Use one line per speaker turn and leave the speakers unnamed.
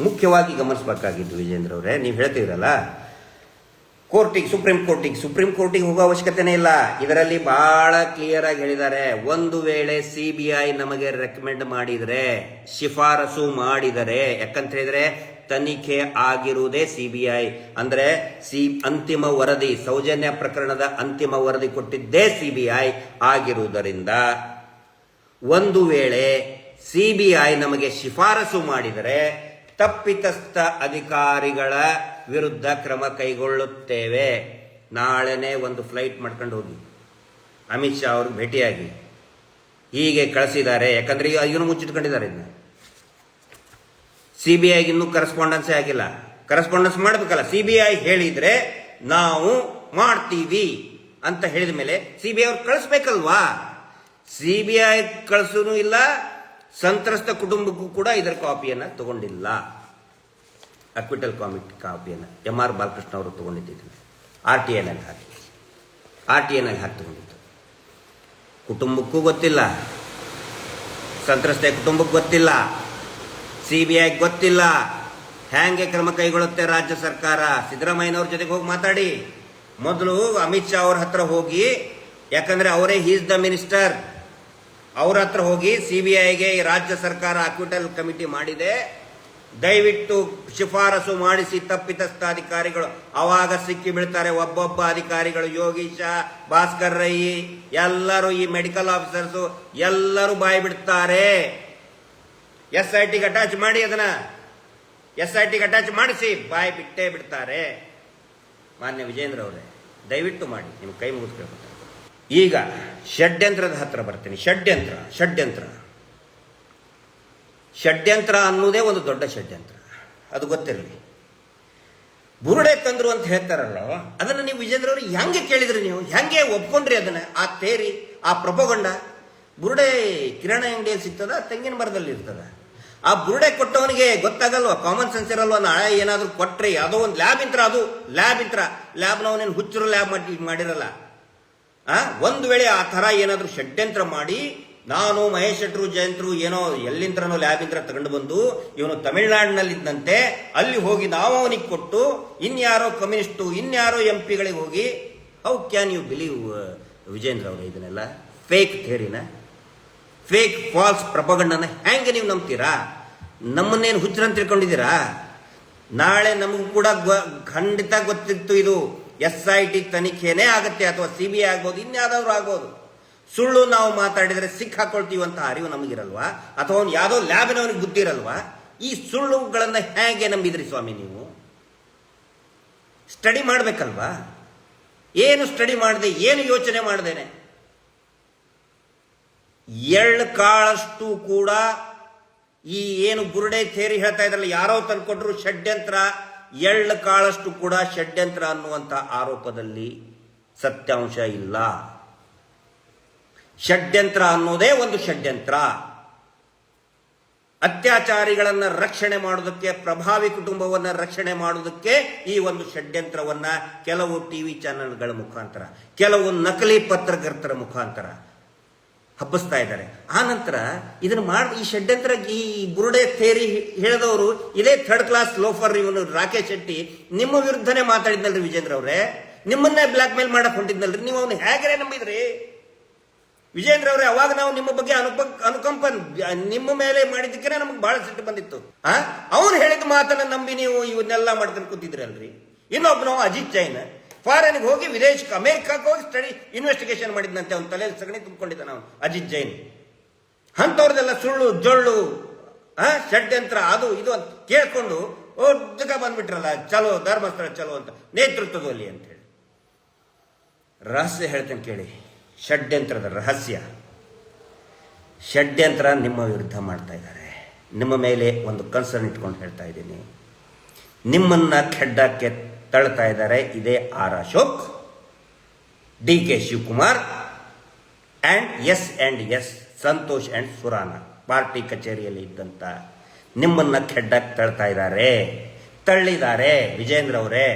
ಮುಖ್ಯವಾಗಿ ಗಮನಿಸಬೇಕಾಗಿದ್ದು ವಿಜೇಂದ್ರ ಅವರೇ, ನೀವು ಹೇಳ್ತಿದ್ರಲ್ಲ, ಕೋರ್ಟಿಗೆ, ಸುಪ್ರೀಂ ಕೋರ್ಟಿಗೆ ಸುಪ್ರೀಂ ಕೋರ್ಟಿಗೆ ಹೋಗೋ ಅವಶ್ಯಕತೆನೇ ಇಲ್ಲ. ಇದರಲ್ಲಿ ಬಹಳ ಕ್ಲಿಯರ್ ಆಗಿ ಹೇಳಿದ್ದಾರೆ. ಒಂದು ವೇಳೆ ಸಿ ಬಿ ಐ ನಮಗೆ ರೆಕಮೆಂಡ್ ಮಾಡಿದರೆ, ಶಿಫಾರಸು ಮಾಡಿದರೆ, ಯಾಕಂತ ಹೇಳಿದ್ರೆ ತನಿಖೆ ಆಗಿರುವುದೇ ಸಿ ಬಿ ಐ ಅಂದ್ರೆ ಸಿ, ಅಂತಿಮ ವರದಿ, ಸೌಜನ್ಯ ಪ್ರಕರಣದ ಅಂತಿಮ ವರದಿ ಕೊಟ್ಟಿದ್ದೇ ಸಿ ಬಿ ಐ ಆಗಿರುವುದರಿಂದ ಒಂದು ವೇಳೆ ಸಿಬಿಐ ನಮಗೆ ಶಿಫಾರಸು ಮಾಡಿದರೆ ತಪ್ಪಿತಸ್ಥ ಅಧಿಕಾರಿಗಳ ವಿರುದ್ಧ ಕ್ರಮ ಕೈಗೊಳ್ಳುತ್ತೇವೆ. ನಾಳೆನೇ ಒಂದು ಫ್ಲೈಟ್ ಮಾಡ್ಕೊಂಡು ಹೋಗಿ. ಅಮಿತ್ ಶಾ ಅವ್ರಿಗೆ ಭೇಟಿಯಾಗಿ. ಹೀಗೆ ಕಳಿಸಿದ್ದಾರೆ. ಯಾಕಂದ್ರೆ ಇವನು ಮುಚ್ಚಿಟ್ಕೊಂಡಿದ್ದಾರೆ ಇದನ್ನ ಸಿ ಬಿ ಐಗೆ ಇನ್ನೂ ಕರೆಸ್ಪಾಂಡೆನ್ಸೇ ಆಗಿಲ್ಲ. ಕರೆಸ್ಪಾಂಡೆನ್ಸ್ ಮಾಡಬೇಕಲ್ಲ. ಸಿ ಬಿ ಐ ಹೇಳಿದ್ರೆ ನಾವು ಮಾಡ್ತೀವಿ ಅಂತ ಹೇಳಿದ ಮೇಲೆ ಸಿ ಬಿ ಐ ಅವ್ರು ಕಳಿಸ್ಬೇಕಲ್ವಾ? ಸಿ ಬಿ ಐ ಕಳಿಸೂ ಇಲ್ಲ ಸಂತ್ರಸ್ತ ಕುಟುಂಬಕ್ಕೂ ಕೂಡ ಇದರ ಕಾಪಿಯನ್ನು ತಗೊಂಡಿಲ್ಲ. ಅಕ್ವಿಟಲ್ ಕಾಮಿಟ್ ಕಾಪಿಯನ್ನು. ಎಂ ಆರ್ ಬಾಲಕೃಷ್ಣ ಅವರು ತಗೊಂಡಿದ್ದೀನಿ ಆರ್ ಟಿ ಎನಲ್ಲಿ ಹಾಕಿ. ಆರ್ ಟಿ ಎನಲ್ಲಿ ಹಾಕಿ ತಗೊಂಡಿದ್ದು. ಕುಟುಂಬಕ್ಕೂ ಗೊತ್ತಿಲ್ಲ. ಸಂತ್ರಸ್ತ ಕುಟುಂಬಕ್ಕೆ ಗೊತ್ತಿಲ್ಲ. ಸಿ ಬಿ ಐ ಗೊತ್ತಿಲ್ಲ. ಹ್ಯಾಂಗೆ ಕ್ರಮ ಕೈಗೊಳ್ಳುತ್ತೆ ರಾಜ್ಯ ಸರ್ಕಾರ? ಸಿದ್ದರಾಮಯ್ಯನವ್ರ ಜೊತೆಗೆ ಹೋಗಿ ಮಾತಾಡಿ. ಮೊದಲು ಅಮಿತ್ ಶಾ ಅವ್ರ ಹತ್ರ ಹೋಗಿ, ಯಾಕಂದ್ರೆ ಅವರೇ ಹೀಸ್ ದ ಮಿನಿಸ್ಟರ್ ಅವ್ರ ಹತ್ರ ಹೋಗಿ ಸಿ ಬಿ ಐಗೆ ರಾಜ್ಯ ಸರ್ಕಾರ ಅಕ್ವಿಟಲ್ ಕಮಿಟಿ ಮಾಡಿದೆ. ದಯವಿಟ್ಟು ಶಿಫಾರಸು ಮಾಡಿಸಿ ತಪ್ಪಿತಸ್ಥ ಅಧಿಕಾರಿಗಳು. ಅವಾಗ ಸಿಕ್ಕಿ ಬೀಳ್ತಾರೆ ಒಬ್ಬೊಬ್ಬ ಅಧಿಕಾರಿಗಳು, ಯೋಗೀಶ, ಭಾಸ್ಕರ್ ರೈ, ಎಲ್ಲರೂ ಈ ಮೆಡಿಕಲ್ ಆಫೀಸರ್ಸು ಎಲ್ಲರೂ ಬಾಯಿ ಬಿಡ್ತಾರೆ. ಎಸ್ ಐ ಟಿಗೆ ಅಟ್ಯಾಚ್ ಮಾಡಿ ಅದನ್ನ. ಎಸ್ ಐ ಟಿಗೆ ಅಟ್ಯಾಚ್ ಮಾಡಿಸಿ ಬಾಯಿ ಬಿಟ್ಟೇ ಬಿಡ್ತಾರೆ. ಮಾನ್ಯ ವಿಜೇಂದ್ರ ಅವರೇ, ದಯವಿಟ್ಟು ಮಾಡಿ, ನಿಮ್ಮ ಕೈ ಮುಗಿದು ಕೇಳ್ಕೊತಾರೆ ಈಗ ಷಡ್ಯಂತ್ರದ ಹತ್ರ ಬರ್ತೀನಿ. ಷಡ್ಯಂತ್ರ ಷಡ್ಯಂತ್ರ. ಷಡ್ಯಂತ್ರ ಅನ್ನೋದೇ ಒಂದು ದೊಡ್ಡ ಷಡ್ಯಂತ್ರ. ಅದು ಗೊತ್ತಿರಲಿ. ಬುರುಡೆ ತಂದ್ರು ಅಂತ ಹೇಳ್ತಾರಲ್ಲ, ಅದನ್ನು ನೀವು ವಿಜೇಂದ್ರ ಅವರು ಹೆಂಗೆ ಕೇಳಿದ್ರಿ ನೀವು? ಹೆಂಗೆ ಒಪ್ಕೊಂಡ್ರಿ ಅದನ್ನ? ಆ ತೇರಿ, ಆ ಪ್ರಪೋಗಂಡ ಬುರುಡೆ ಕಿರಣ ಅಂಗಡಿಯಲ್ಲಿ ಸಿಗ್ತದ ತೆಂಗಿನ ಮರದಲ್ಲಿ ಇರ್ತದ? ಆ ಬುರುಡೆ ಕೊಟ್ಟವನಿಗೆ ಗೊತ್ತಾಗಲ್ವಾ? ಕಾಮನ್ ಸೆನ್ಸ್ ಇರಲ್ವ? ನಾಳೆ ಏನಾದರೂ ಕೊಟ್ಟರೆ ಯಾವುದೋ ಒಂದು ಲ್ಯಾಬ್ ಇಂತ್ರ ಅದು. ಲ್ಯಾಬ್ ಇಂತ್ರ. ಲ್ಯಾಬ್ನವನೇನು ಹುಚ್ಚರು ಲ್ಯಾಬ್ ಮಾಡಿ, ಮಾಡಿರಲ್ಲ. ಆ? ಒಂದು ವೇಳೆ ಆ ಥರ ಏನಾದರೂ ಷಡ್ಯಂತ್ರ ಮಾಡಿ, ನಾನು ಮಹೇಶ್ ಶೆಟ್ರು, ಜಯಂತ್ರು ಏನೋ ಎಲ್ಲಿಂತ್ರನೋ ಲ್ಯಾಬಿಂತ್ರ ತಗೊಂಡು ಬಂದು ಇವನು ತಮಿಳುನಾಡಿನಲ್ಲಿದ್ದಂತೆ, ಅಲ್ಲಿ ಹೋಗಿ ನಾವು ಅವನಿಗೆ ಕೊಟ್ಟು, ಇನ್ಯಾರೋ ಕಮ್ಯುನಿಸ್ಟು, ಇನ್ಯಾರೋ ಎಂ ಪಿಗಳಿಗೆ ಹೋಗಿ how can you believe Vijendra ಅವರು ಇದನ್ನೆಲ್ಲ? ಫೇಕ್ ಥೇರಿನ ಫೇಕ್ ಫಾಲ್ಸ್ ಪ್ರಪಗಂಡನ ಹೆಂಗೆ ನೀವು ನಂಬ್ತೀರಾ? ನಮ್ಮನ್ನೇನು ಹುಚ್ಚರಂತ ತಿಳ್ಕೊಂಡಿದ್ದೀರಾ? ನಾಳೆ ನಮಗೂ ಕೂಡ ಖಂಡಿತ ಗೊತ್ತಿತ್ತು ಇದು. ಎಸ್ ಐ ಟಿ ತನಿಖೆನೇ ಆಗುತ್ತೆ ಅಥವಾ ಸಿ ಬಿ ಐ ಆಗ್ಬೋದು ಇನ್ಯಾವ್ದಾದ್ರು ಆಗ್ಬೋದು. ಸುಳ್ಳು ನಾವು ಮಾತಾಡಿದರೆ ಸಿಕ್ ಹಾಕೊಳ್ತೀವಿ ಅಂತ ಅರಿವು ನಮಗಿರಲ್ವಾ? ಅಥವಾ ಅವ್ನು ಯಾವುದೋ ಲ್ಯಾಬಿನವನಿಗೆ ಇರಲ್ವಾ? ಈ ಸುಳ್ಳುಗಳನ್ನು ಹೇಗೆ ನಂಬಿದ್ರಿ ಸ್ವಾಮಿ ನೀವು? ಸ್ಟಡಿ ಮಾಡಬೇಕಲ್ವಾ? ಏನು ಸ್ಟಡಿ ಮಾಡಿದೆ, ಏನು ಯೋಚನೆ ಮಾಡ್ದೇನೆ? ಎಳ್ಳು ಕಾಳಷ್ಟು ಕೂಡ ಈ ಏನು ಬುರುಡೆ ಥೇರಿ ಹೇಳ್ತಾ ಇದ್ರಲ್ಲ, ಯಾರೋ ತಂದ್ಕೊಟ್ರು ಷಡ್ಯಂತ್ರ ಎಳ್ಳು ಕಾಳಷ್ಟು ಕೂಡ ಷಡ್ಯಂತ್ರ ಅನ್ನುವಂಥ ಆರೋಪದಲ್ಲಿ ಸತ್ಯಾಂಶ ಇಲ್ಲ. ಷಡ್ಯಂತ್ರ ಅನ್ನೋದೇ ಒಂದು ಷಡ್ಯಂತ್ರ. ಅತ್ಯಾಚಾರಿಗಳನ್ನು ರಕ್ಷಣೆ ಮಾಡೋದಕ್ಕೆ, ಪ್ರಭಾವಿ ಕುಟುಂಬವನ್ನು ರಕ್ಷಣೆ ಮಾಡೋದಕ್ಕೆ ಈ ಒಂದು ಷಡ್ಯಂತ್ರವನ್ನು ಕೆಲವು ಟಿವಿ ಚಾನೆಲ್ಗಳ ಮುಖಾಂತರ, ಕೆಲವು ನಕಲಿ ಪತ್ರಕರ್ತರ ಮುಖಾಂತರ ಹಬ್ಬಿಸ್ತಾ ಇದ್ದಾರೆ. ಆ ನಂತರ ಇದನ್ನ ಮಾಡಿ, ಈ ಷಡ್ಯಂತ್ರ ಈ ಬುರುಡೆ ಥೇರಿ ಹೇಳಿದವರು, ಇದೇ ಥರ್ಡ್ ಕ್ಲಾಸ್ ಲೋಫರ್ ಇವನು ರಾಕೇಶ್ ಶೆಟ್ಟಿ, ನಿಮ್ಮ ವಿರುದ್ಧನೇ ಮಾತಾಡಿದ್ನಲ್ರಿ ವಿಜೇಂದ್ರ ಅವರೇ? ನಿಮ್ಮನ್ನೇ ಬ್ಲಾಕ್ ಮೇಲ್ ಮಾಡಕ್ ಹೊಂಟಿದ್ನಲ್ರಿ? ನೀವು ಅವನು ಹೇಗೆ ನಂಬಿದ್ರಿ? ವಿಜೇಂದ್ರ ಅವರೇ, ಅವಾಗ ನಾವು ನಿಮ್ಮ ಬಗ್ಗೆ ಅನುಪ ಅನುಕಂಪ ನಿಮ್ಮ ಮೇಲೆ ಮಾಡಿದ್ದಕ್ಕೆ ನಮಗೆ ಬಹಳ ಸಿಟ್ಟು ಬಂದಿತ್ತು. ಆ? ಅವ್ನು ಹೇಳಿದ ಮಾತನ್ನ ನಂಬಿ ನೀವು ಇವನ್ನೆಲ್ಲ ಮಾಡ್ಕೊಂಡು ಕೂತಿದ್ರಲ್ರಿ ಇನ್ನೊಬ್ಬ ನಾವು ಅಜಿತ್ ಜೈನ್. ಫಾರಿನ್ಗೆ ಹೋಗಿ ವಿದೇಶಕ್ಕೆ ಅಮೆರಿಕಕ್ಕೆ ಹೋಗಿ ಸ್ಟಡಿ ಇನ್ವೆಸ್ಟಿಗೇಷನ್ ಮಾಡಿದ್ನಂತೆ, ಅವನ ತಲೆಯಲ್ಲಿ ಸಗಣಿ ತುಂಬಿಕೊಂಡಿದ್ದ ನಾವು ಅಜಿತ್ ಜೈನ್. ಅಂಥವ್ರದೆಲ್ಲ ಸುಳ್ಳು, ಜೊಳ್ಳು ಷಡ್ಯಂತ್ರ, ಅದು, ಇದು ಅಂತ ಕೇಳ್ಕೊಂಡು ಒದ್ದಕ ಬಂದ್ಬಿಟ್ರಲ್ಲ, ಚಲೋ, ಧರ್ಮಸ್ಥಳ ಚಲೋ ಅಂತ ನೇತೃತ್ವದಲ್ಲಿ ಅಂತ ಹೇಳಿ. ರಹಸ್ಯ ಹೇಳ್ತೇನೆ ಕೇಳಿ, ಷಡ್ಯಂತ್ರದ ರಹಸ್ಯ. ಷಡ್ಯಂತ್ರ ನಿಮ್ಮ ವಿರುದ್ಧ ಮಾಡ್ತಾ ಇದ್ದಾರೆ. ನಿಮ್ಮ ಮೇಲೆ ಒಂದು ಕನ್ಸರ್ನ್ ಇಟ್ಕೊಂಡು ಹೇಳ್ತಾ ಇದ್ದೀನಿ. ನಿಮ್ಮನ್ನ ಖೆಡ್ಡಕ್ಕೆ ತಳ್ತಾ ಇದ್ದಾರೆ. ಇದೇ R Ashok, D K Shivakumar and S and S Santosh and Surana. Party ಕಚೇರಿಯಲ್ಲಿ ಇದ್ದಂಥ ನಿಮ್ಮನ್ನ ಖೆಡ್ಡಕ್ಕೆ ತಳ್ತಾ ಇದ್ದಾರೆ. ತಳ್ಳಿದ್ದಾರೆ ವಿಜೇಂದ್ರ ಅವರೇ.